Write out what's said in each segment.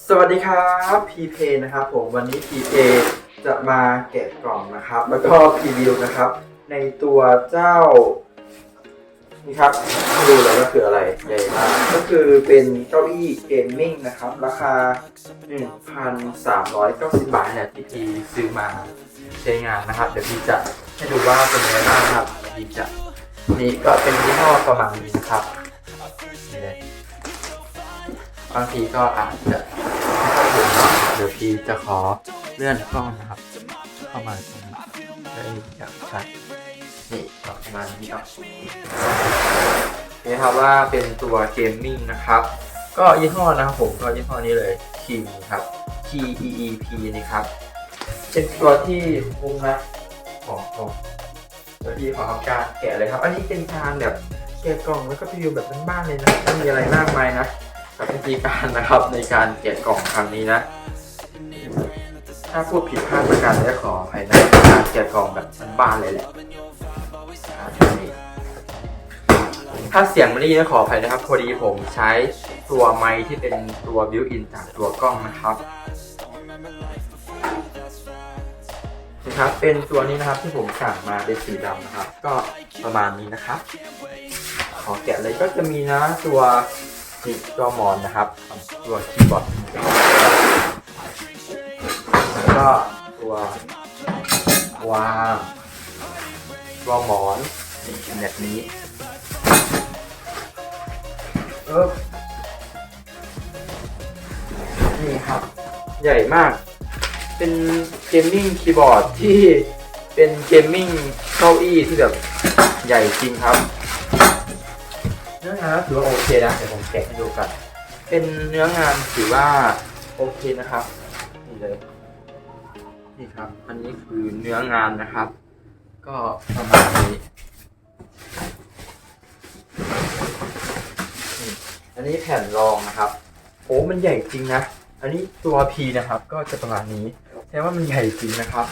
สวัสดีครับพีเพนะครับผมวันนี้พีเพจะมาแกะกล่องนะครับ แล้วก็พรีวิวนะครับ ในตัวเจ้า นี่ครับดูแล้วก็คืออะไรใหญ่มากก็คือเป็นเก้าอี้เกมมิ่งนะครับ ราคา 1,390 บาทเนี่ยที่พีซื้อมาใช้งานนะครับ เดี๋ยวพี่จะให้ดูว่าเป็นยังไงบ้างครับพี่จะนี่ก็เป็นยี่ห้อประมาณนี้นะครับบางทีก็อาจจะ เนาะเดี๋ยวพี่จะขอเลื่อนกล้องนะครับ เข้ามาตรงนี้ได้อย่างชัดนี่ประมาณนี้เนาะนี่ครับว่าเป็นตัวเกมมิ่งนะครับ ก็ยี่ห้อนะครับผมก็ยี่ห้อนี้เลยคิมครับ T E E P นี่ครับ เป็นตัวที่คุ้มนะของผมเดี๋ยวพี่ขอทำการแกะเลยครับ อันนี้เป็นการแบบแกะกล่องแล้วก็รีวิวแบบบ้านๆเลยนะไม่มีอะไรมากมายนะ กับวิธีการนะครับในการแกะกล่องครั้งนี้นะ ถ้าพูดผิดพลาดประการใดขออภัยนะการแกะกล่องแบบบ้านเลยแหละถ้าเสียงไม่ได้ยินก็ขออภัยนะครับ พอดีผมใช้ตัวไมค์ที่เป็นตัวบิวอินจากตัวกล้องนะครับนะครับ เป็นตัวนี้นะครับที่ผมสั่งมาเป็นสีดำนะครับ ก็ประมาณนี้นะครับ ขอแกะเลยก็จะมีนะตัว นี่ตัวมอนนะครับ ตัวคีย์บอร์ดแล้วก็ตัววางตัวหมอนแบบนี้เออนี่ครับ ใหญ่มาก เป็นเกมมิ่งคีย์บอร์ดที่เป็นเกมมิ่งเก้าอี้ที่แบบใหญ่จริงครับ งานถือว่าโอเคนะเดี๋ยวผมแกะให้ดูกัน เป็นเนื้องานถือว่าโอเคนะครับนี่เลยนี่ครับ อันนี้คือเนื้องานนะครับ ก็ประมาณนี้อันนี้แผ่นรองนะครับโอ้มันใหญ่จริงนะ อันนี้ตัว P นะครับ ก็จะประมาณนี้แสดงว่ามันใหญ่จริงนะครับ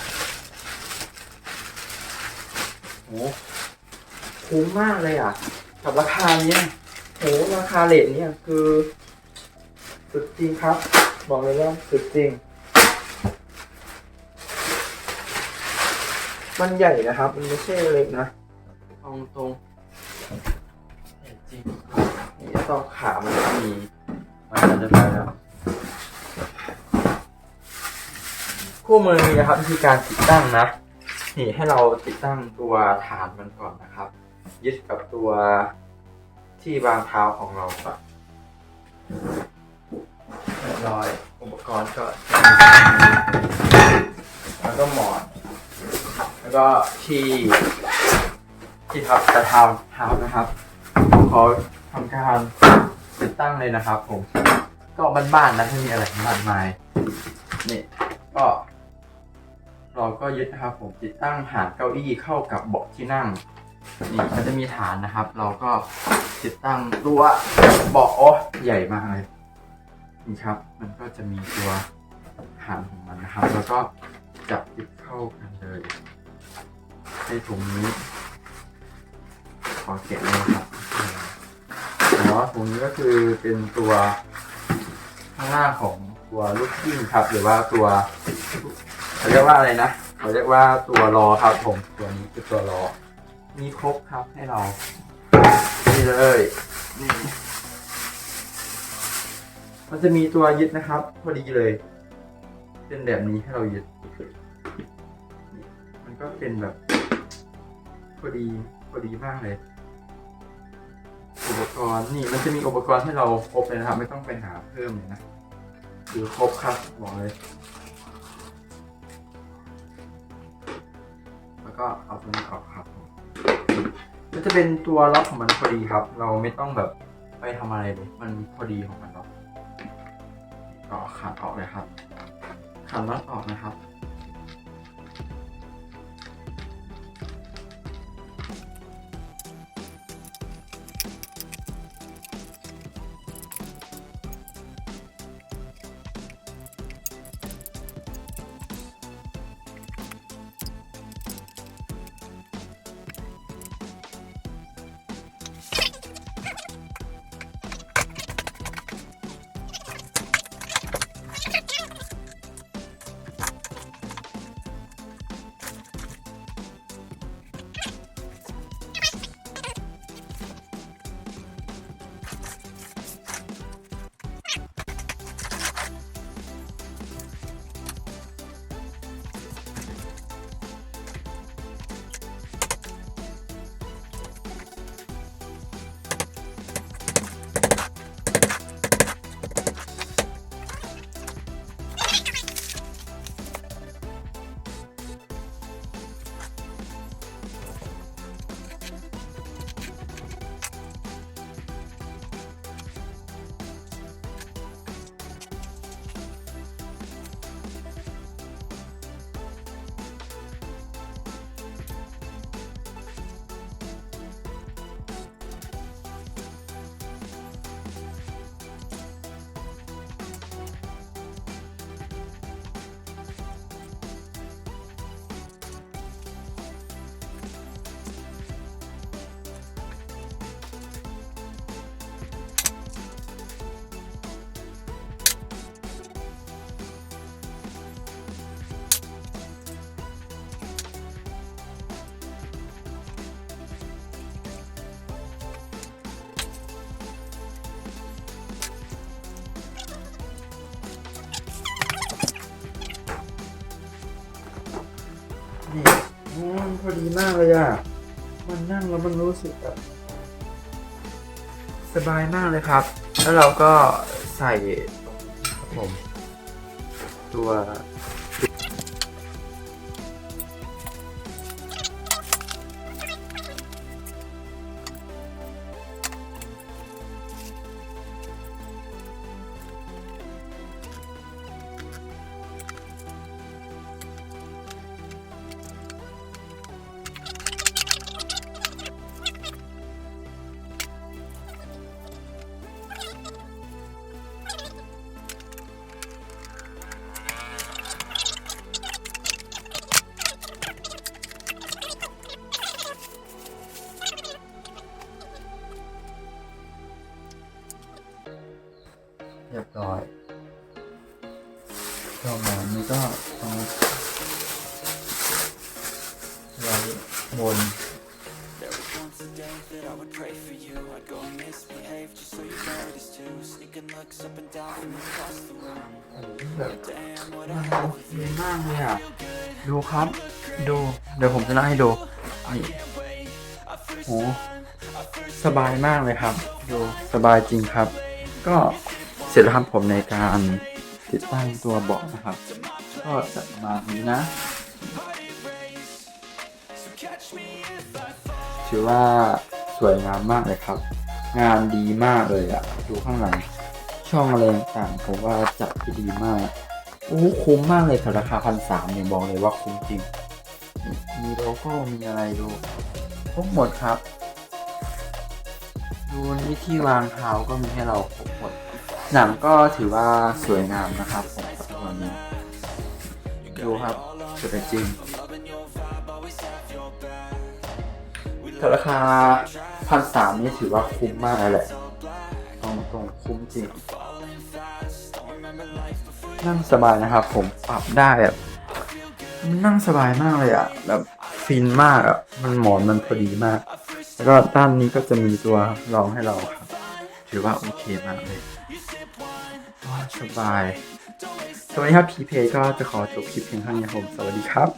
โอ้คุ้มมากเลยอะกับราคาเนี้ย โหราคาเลทเนี่ยคือสุดจริงครับ บอกเลยว่าสุดจริง มันใหญ่นะครับ มันไม่ใช่เล็กนะตรงตรงๆใหญ่จริงนี่ต้องขามันก็มีมันจะไปแล้วคู่มือมีนะครับวิธีการติดตั้งนะนี่ให้เราติดตั้งตัวฐานมันก่อนนะครับ ยึดกับตัว ที่วางเท้าของเราก่อนเรียบร้อยอุปกรณ์ก็ แล้วก็หมอน แล้วก็ที่ที่ทับกระเท้าเท้านะครับผมขอทำการติดตั้งเลยนะครับ ผม ก็บ้านๆนะไม่มีอะไรมากมายนี่ก็ เราก็ยึดนะครับผมติดตั้งหางเก้าอี้เข้ากับเบาะที่นั่ง นี่มันจะมีฐานนะครับ เราก็ติดตั้งตัวเบาะโอ้ใหญ่มากเลยนี่ครับ มันก็จะมีตัวฐานของมันนะครับ แล้วก็จับติดเข้ากันเลยในถุงนี้ ขอเก็บเลยครับแล้วถุงนี้ก็คือเป็นตัวข้างล่างของตัวลูกกิ้งครับ หรือว่าตัวเขาเรียกว่าอะไรนะเขาเรียกว่าตัวรอครับผมตัวนี้คือตัวรอ มีครบครับให้เรา นี่เลย นี่ มันจะมีตัวยึดนะครับ พอดีเลย เป็นแบบนี้ให้เรายึดนี่มันก็เป็นแบบ พอดี พอดีมากเลย อุปกรณ์นี่มันจะมีอุปกรณ์ให้เราครบเลยนะครับ ไม่ต้องไปหาเพิ่มเลยนะคือครบครับบอกเลย แล้วก็เอาตัวนี้ออกครับผ มันจะเป็นตัวล็อกของมันพอดีครับ เราไม่ต้องแบบไปทำอะไรเลย มันพอดีของมันล็อกก็ขันออกเลยครับขันล็อกออกนะครับ โอ้มันพอดีมากเลยอะ มันนั่งแล้วมันรู้สึกแบบสบายมากเลยครับ แล้วเราก็ใส่ผม ตัว เรียบร้อยช่องน้ำนี้ก็เอาไว้บน There was once a day that I would pray for you I'd go and misbehave just so you noticed too Sneaking looks up and down from across the room แบบ Damn, what มั I น had โอ with เคมากเลยอะ ดูครับ ดู เดี๋ยวผมจะนั่งให้ดูนี่โหสบายมากเลยครับ ดู สบายจริงครับ ก็ เสร็จแล้วครับผมในการติดตั้งตัวเบาะนะครับ ก็จะประมาณนี้นะ ถือว่าสวยงามมากเลยครับ งานดีมากเลยอะดูข้างหลัง ช่องอะไรต่างผมว่าจัดที่ดีมากโอ้คุ้มมากเลยครับราคาพันสามเนี่ยบอกเลยว่าคุ้มจริง มีโลโก้มีอะไรดูครบหมดครับ ดูนี่ที่วางเท้าก็มีให้เราครบหมด หนังก็ถือว่าสวยงามนะครับผมกับตัวนี้ดูครับสวยจริงแต่ราคาพันสามนี่ถือว่าคุ้มมากเลยแหละตรงตรงคุ้มจริง นั่งสบายนะครับ ผมปรับได้แบบมันนั่งสบายมากเลยอะแบบฟินมากอะมันหมอนมันพอดีมาก แล้วก็ด้านนี้ก็จะมีตัวรองให้เราครับ ถือว่าโอเคมากเลย สบายสวัสดีครับพีเพก็จะขอจบคลิปเพียงเท่านี้ครับผม สวัสดีครับ